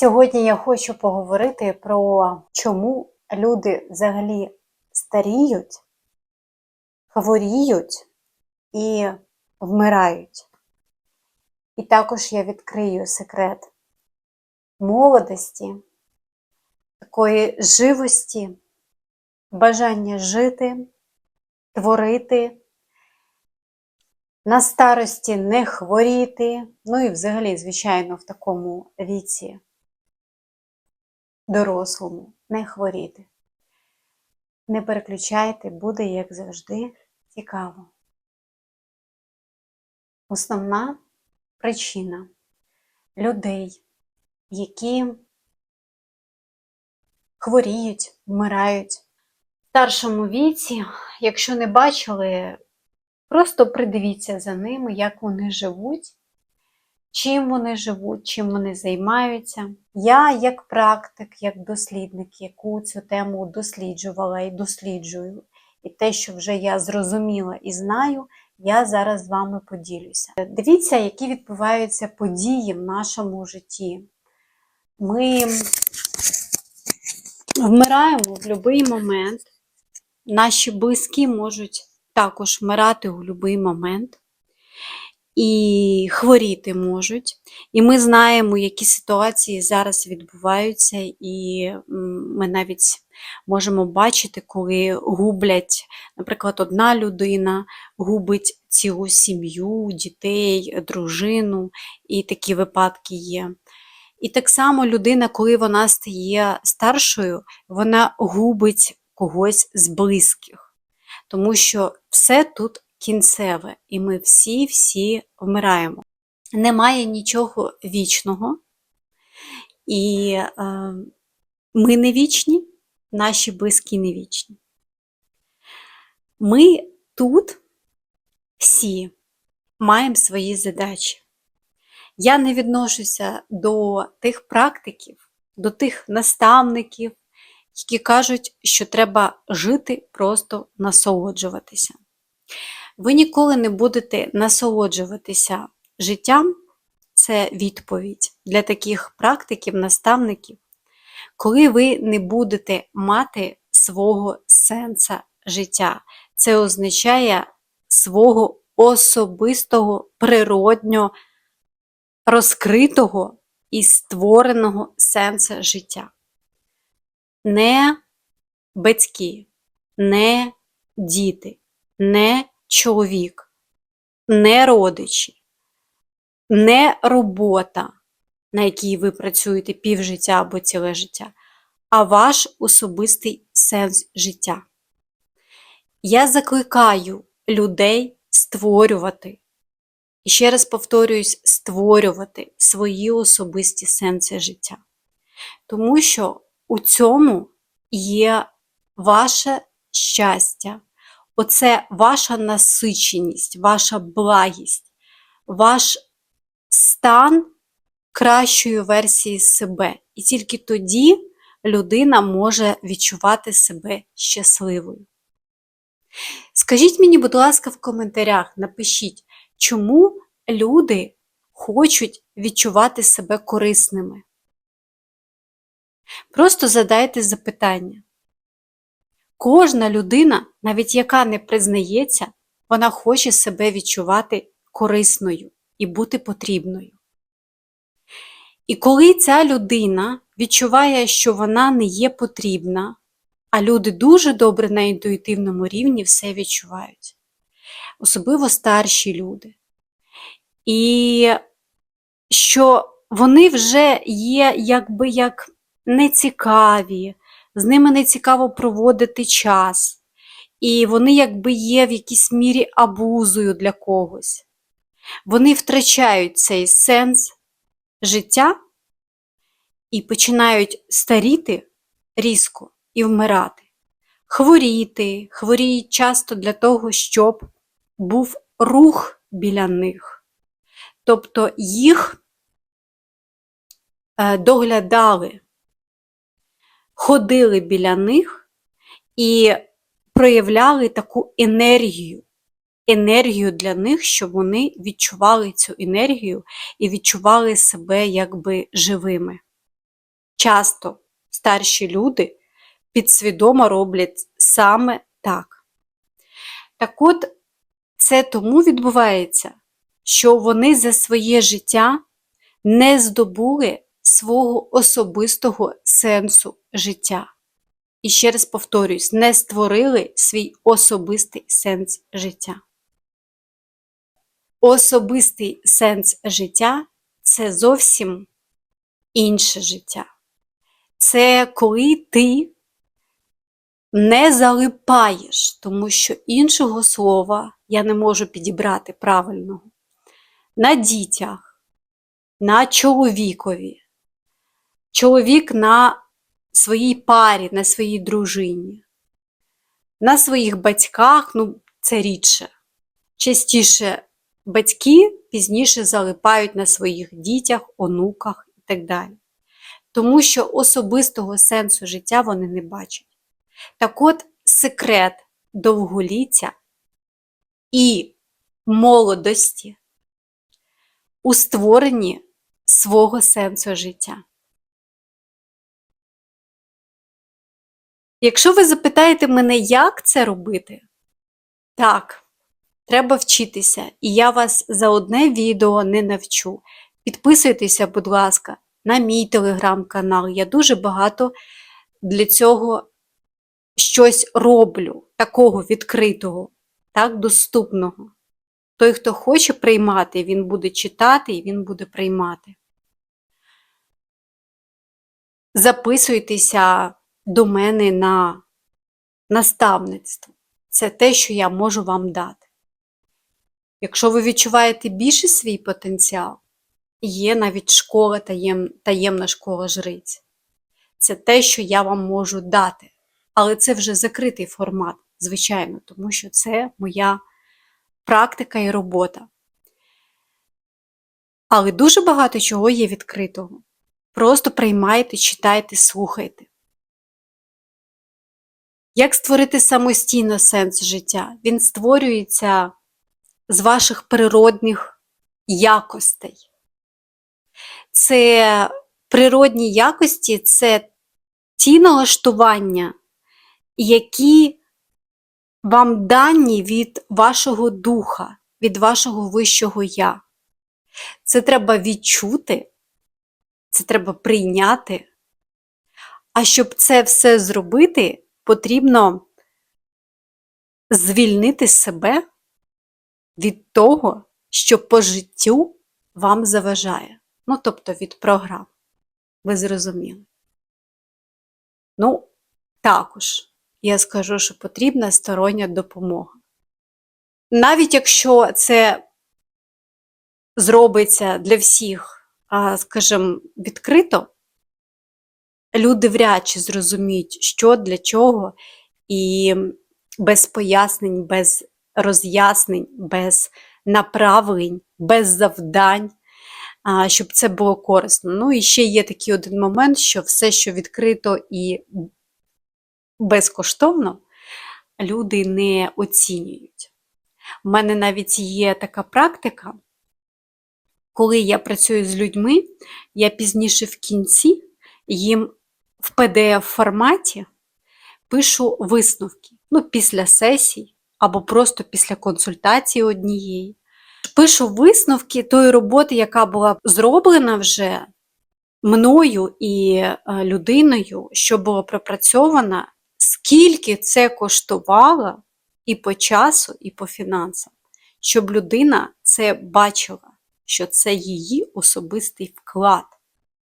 Сьогодні я хочу поговорити про чому люди взагалі старіють, хворіють і вмирають. І також я відкрию секрет молодості, такої живості, бажання жити, творити, на старості не хворіти, ну і взагалі, звичайно, в такому віці дорослому не хворіти. Не переключайте, буде, як завжди, цікаво. Основна причина людей, які хворіють, вмирають в старшому віці, якщо не бачили, просто придивіться за ними, як вони живуть, чим вони живуть, чим вони займаються. Я, як практик, як дослідник, яку цю тему досліджувала і досліджую, і те, що вже я зрозуміла і знаю, я зараз з вами поділюся. Дивіться, які відбуваються події в нашому житті. Ми вмираємо в будь-який момент. Наші близькі можуть також вмирати у будь-який момент. І хворіти можуть. І ми знаємо, які ситуації зараз відбуваються, і ми навіть можемо бачити, коли гублять, наприклад, одна людина губить цілу сім'ю, дітей, дружину, і такі випадки є. І так само людина, коли вона стає старшою, вона губить когось з близьких, тому що все тут кінцеве, і ми всі-всі вмираємо. Немає нічого вічного, і е, ми не вічні, наші близькі не вічні. Ми тут всі маємо свої задачі. Я не відношуся до тих практиків, до тих наставників, які кажуть, що треба жити, просто насолоджуватися. Ви ніколи не будете насолоджуватися життям, це відповідь для таких практиків, наставників, коли ви не будете мати свого сенса життя. Це означає свого особистого, природньо розкритого і створеного сенса життя. Не батьки, не діти, не чоловік, не родичі, не робота, на якій ви працюєте півжиття або ціле життя, а ваш особистий сенс життя. Я закликаю людей створювати, і ще раз повторююсь, створювати свої особисті сенси життя. Тому що у цьому є ваше щастя, Оце ваша насиченість, ваша благість, ваш стан кращої версії себе. І тільки тоді людина може відчувати себе щасливою. Скажіть мені, будь ласка, в коментарях, напишіть, чому люди хочуть відчувати себе корисними. Просто задайте запитання. Кожна людина, навіть яка не признається, вона хоче себе відчувати корисною і бути потрібною. І коли ця людина відчуває, що вона не є потрібна, а люди дуже добре на інтуїтивному рівні все відчувають, особливо старші люди. І що вони вже є якби як нецікаві, з ними не цікаво проводити час, і вони якби є в якійсь мірі абузою для когось. Вони втрачають цей сенс життя і починають старіти різко і вмирати. Хворіти, хворіють часто для того, щоб був рух біля них. Тобто їх е, доглядали ходили біля них і проявляли таку енергію, енергію для них, щоб вони відчували цю енергію і відчували себе якби живими. часто старші люди підсвідомо роблять саме так. Так от, це тому відбувається, що вони за своє життя не здобули свого особистого сенсу життя. І ще раз повторюсь, не створили свій особистий сенс життя. Особистий сенс життя це зовсім інше життя. Це коли ти не залипаєш, тому що іншого слова я не можу підібрати правильного. На дітях, на чоловікові, чоловік на своїй парі, на своїй дружині, на своїх батьках, ну, це рідше. Частіше батьки пізніше залипають на своїх дітях, онуках і так далі. Тому що особистого сенсу життя вони не бачать. Так от секрет довголіття і молодості у створенні свого сенсу життя. Якщо ви запитаєте мене, як це робити, так, треба вчитися, і я вас за одне відео не навчу. Підписуйтеся, будь ласка, на мій телеграм-канал. Я дуже багато для цього щось роблю, такого відкритого, так, доступного. Той, хто хоче приймати, він буде читати і він буде приймати. Записуйтеся до мене на наставництво. Це те, що я можу вам дати. Якщо ви відчуваєте більше свій потенціал, є навіть школа, таєм, таємна школа жриць. Це те, що я вам можу дати. Але це вже закритий формат, звичайно, тому що це моя практика і робота. Але дуже багато чого є відкритого. Просто приймайте, читайте, слухайте. Як створити самостійно сенс життя? Він створюється з ваших природних якостей. Це природні якості це ті налаштування, які вам дані від вашого духа, від вашого вищого я. Це треба відчути, це треба прийняти. А щоб це все зробити, потрібно звільнити себе від того, що по життю вам заважає. Ну, тобто від програм. Ви зрозуміли. Ну, також я скажу, що потрібна стороння допомога. Навіть якщо це зробиться для всіх, скажімо, відкрито, люди вряд чи зрозуміють, що для чого, і без пояснень, без роз'яснень, без направлень, без завдань, щоб це було корисно. Ну і ще є такий один момент, що все, що відкрито і безкоштовно, люди не оцінюють. У мене навіть є така практика, коли я працюю з людьми, я пізніше в кінці їм в pdf форматі пишу висновки. Ну, після сесій або просто після консультації однієї. Пишу висновки тої роботи, яка була зроблена вже мною і е, людиною, що було пропрацьована, скільки це коштувало і по часу, і по фінансам, щоб людина це бачила, що це її особистий вклад.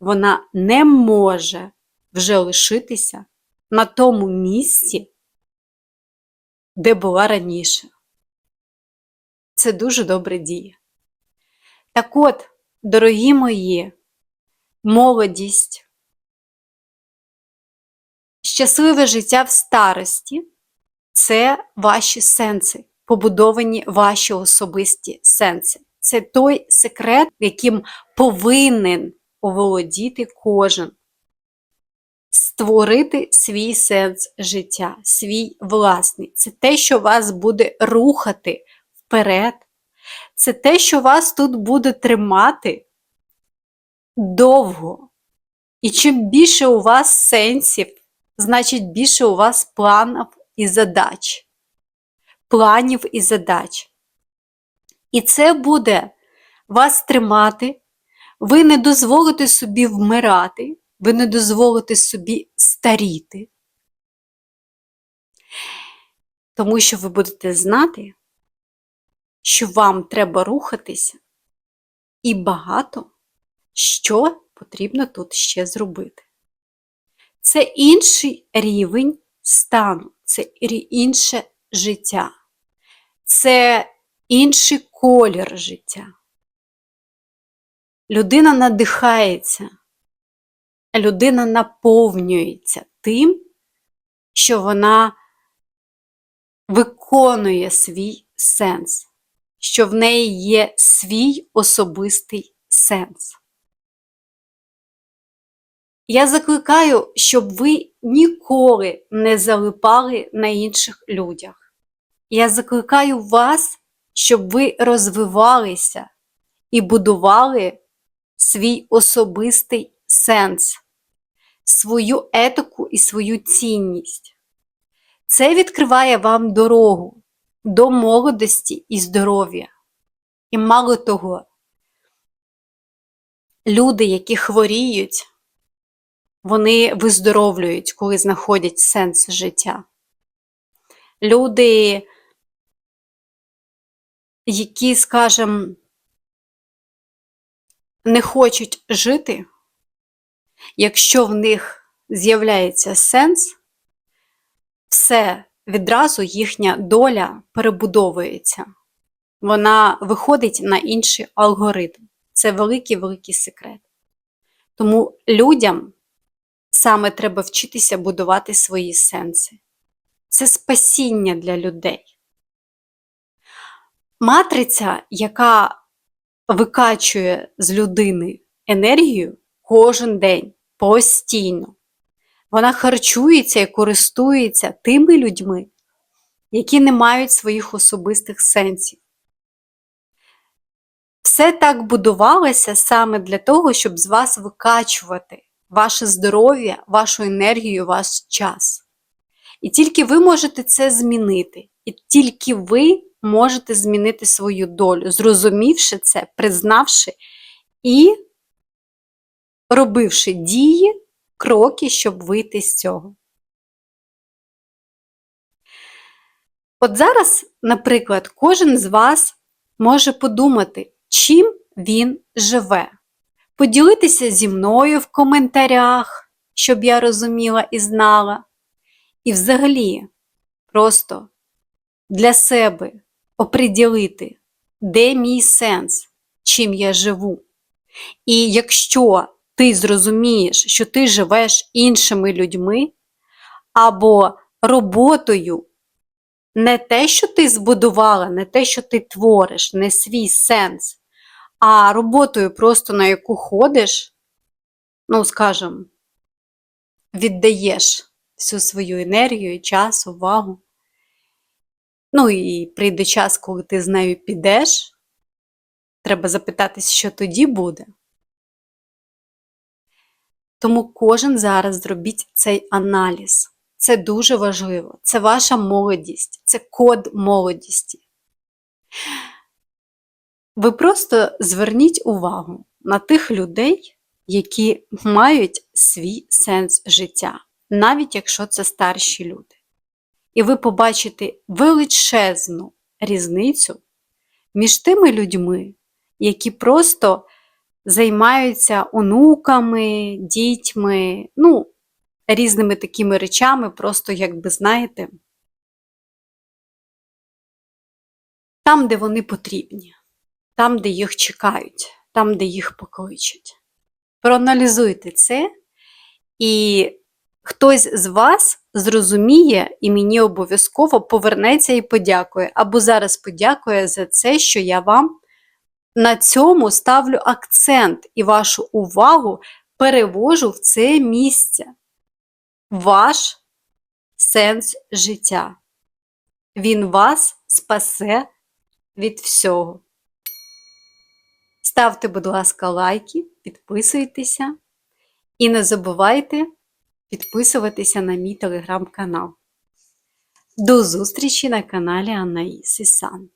Вона не може вже лишитися на тому місці, де була раніше. Це дуже добре діє. Так от, дорогі мої, молодість, щасливе життя в старості це ваші сенси, побудовані ваші особисті сенси. Це той секрет, яким повинен оволодіти кожен створити свій сенс життя, свій власний. Це те, що вас буде рухати вперед. Це те, що вас тут буде тримати довго. І чим більше у вас сенсів, значить більше у вас планів і задач. Планів і задач. І це буде вас тримати, ви не дозволите собі вмирати, ви не дозволите собі старіти. Тому що ви будете знати, що вам треба рухатися і багато що потрібно тут ще зробити. Це інший рівень стану, це інше життя, це інший колір життя. Людина надихається, людина наповнюється тим, що вона виконує свій сенс, що в неї є свій особистий сенс. Я закликаю, щоб ви ніколи не залипали на інших людях. Я закликаю вас, щоб ви розвивалися і будували свій особистий сенс, свою етику і свою цінність. Це відкриває вам дорогу до молодості і здоров'я. І мало того, люди, які хворіють, вони виздоровлюють, коли знаходять сенс життя. Люди, які, скажімо, не хочуть жити, якщо в них з'являється сенс, все відразу їхня доля перебудовується. Вона виходить на інший алгоритм. Це великий-великий секрет. Тому людям саме треба вчитися будувати свої сенси. Це спасіння для людей. Матриця, яка викачує з людини енергію кожен день, постійно. Вона харчується і користується тими людьми, які не мають своїх особистих сенсів. Все так будувалося саме для того, щоб з вас викачувати ваше здоров'я, вашу енергію, ваш час. І тільки ви можете це змінити. І тільки ви можете змінити свою долю, зрозумівши це, признавши і робивши дії, кроки, щоб вийти з цього. От зараз, наприклад, кожен з вас може подумати, чим він живе. Поділитися зі мною в коментарях, щоб я розуміла і знала. І взагалі, просто для себе оприділити, де мій сенс, чим я живу. І якщо ти зрозумієш, що ти живеш іншими людьми або роботою, не те, що ти збудувала, не те, що ти твориш, не свій сенс, а роботою, просто на яку ходиш, ну, скажімо, віддаєш всю свою енергію, час, увагу. Ну і прийде час, коли ти з нею підеш, треба запитатись, що тоді буде. Тому кожен зараз зробіть цей аналіз. Це дуже важливо. Це ваша молодість, це код молодісті. Ви просто зверніть увагу на тих людей, які мають свій сенс життя, навіть якщо це старші люди. І ви побачите величезну різницю між тими людьми, які просто займаються онуками, дітьми, ну, різними такими речами, просто, як би знаєте, там, де вони потрібні, там, де їх чекають, там, де їх покличуть. Проаналізуйте це, і хтось з вас зрозуміє і мені обов'язково повернеться і подякує, або зараз подякує за це, що я вам на цьому ставлю акцент і вашу увагу перевожу в це місце. Ваш сенс життя. Він вас спасе від всього. Ставте, будь ласка, лайки, підписуйтеся І не забувайте підписуватися на мій телеграм-канал. До зустрічі на каналі Анаїси Сан.